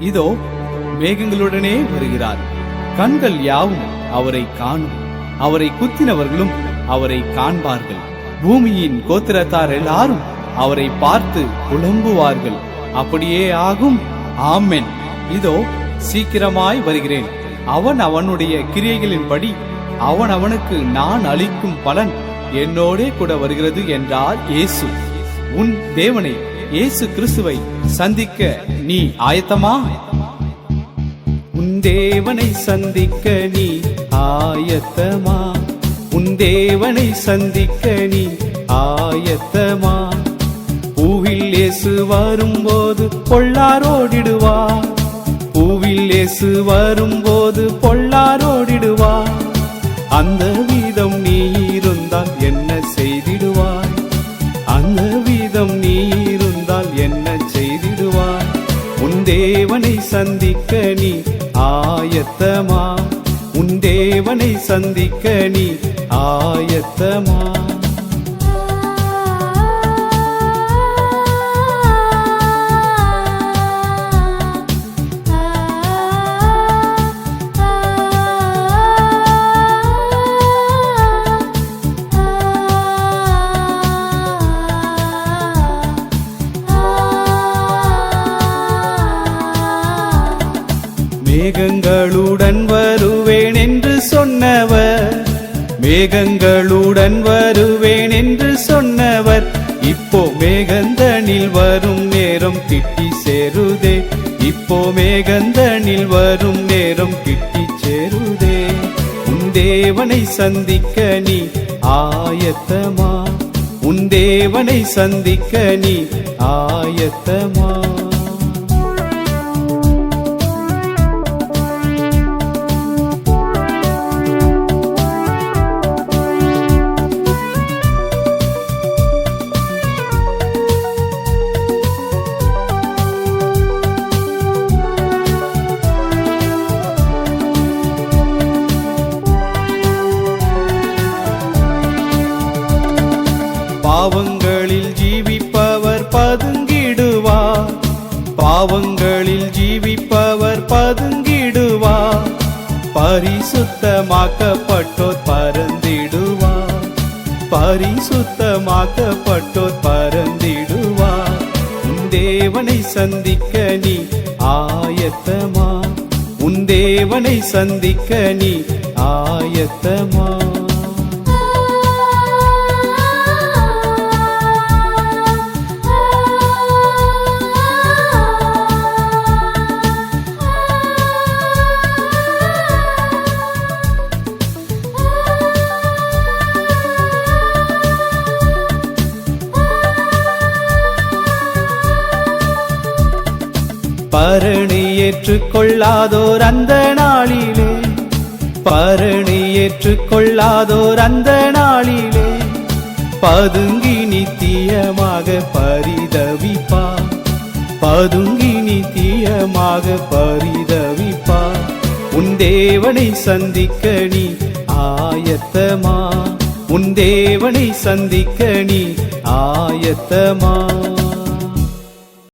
இதோ மேகங்களுடனே வருகிறார். கண்கள் யாவும் அவரை காணும். அவரை குத்தினவர்களும் அவரை காண்பார்கள். பூமியின் கோத்திரத்தார் எல்லாரும் அவரை பார்த்து புலம்புவார்கள். அப்படியே ஆகும். ஆமென். இதோ சீக்கிரமாய் வருகிறேன். அவன் அவனுடைய கிரியைகளின்படி அவன் அவனுக்கு நான் அளிக்கும் பலன் என்னோடே கூட வருகிறது என்றார் இயேசு. உன் தேவனை இயேசு கிறிஸ்துவை சந்திக்க நீ ஆயத்தமா? உன் தேவனை சந்திக்க நீ ஆயத்தமா? உன் தேவனை சந்திக்க நீ ஆயத்தமா? பூவில் இயேசு வரும்போது பொள்ளாரோடிடுவா பூவில் இயேசு வரும்போது பொள்ளாரோடிடுவா அந்த ஆயத்தமா உன் தேவனை சந்திக்க நீ ஆயத்தமா. மேகங்களுடன் வருவேன் என்று சொன்னவர். மேகங்களுடன் வருவேன் என்று சொன்னவர். இப்போ மேகந்தனில் வரும் நேரம் கிட்டி சேருதே. இப்போ மேகந்தனில் வரும் நேரம் கிட்டி சேருதே. உன் தேவனை சந்திக்க நீ ஆயத்தமா? உன் தேவனை சந்திக்க நீ ஆயத்தமா? பாவங்களில் ஜீவிப்பவர் பதுங்கிடுவார். பாவங்களில் ஜீவிப்பவர் பதுங்கிடுவார். பரிசுத்தமாக்கப்பட்டோர் பறந்திடுவார். பரிசுத்தமாக்கப்பட்டோர் பறந்திடுவார். தேவனை சந்திக்க நீ ஆயத்தமா? உன் தேவனை சந்திக்க நீ ஆயத்தமா? பரணி ஏற்றுக்கொள்ளாதோர் அந்த நாளிலே. பரணி ஏற்றுக்கொள்ளாதோர் அந்த நாளிலே. பதுங்கி நித்தியமாக பரிதவிப்பா பதுங்கி நித்தியமாக பரிதவிப்பா உன் தேவனை சந்திக்க நீ ஆயத்தமா? உன் தேவனை சந்திக்க நீ ஆயத்தமா?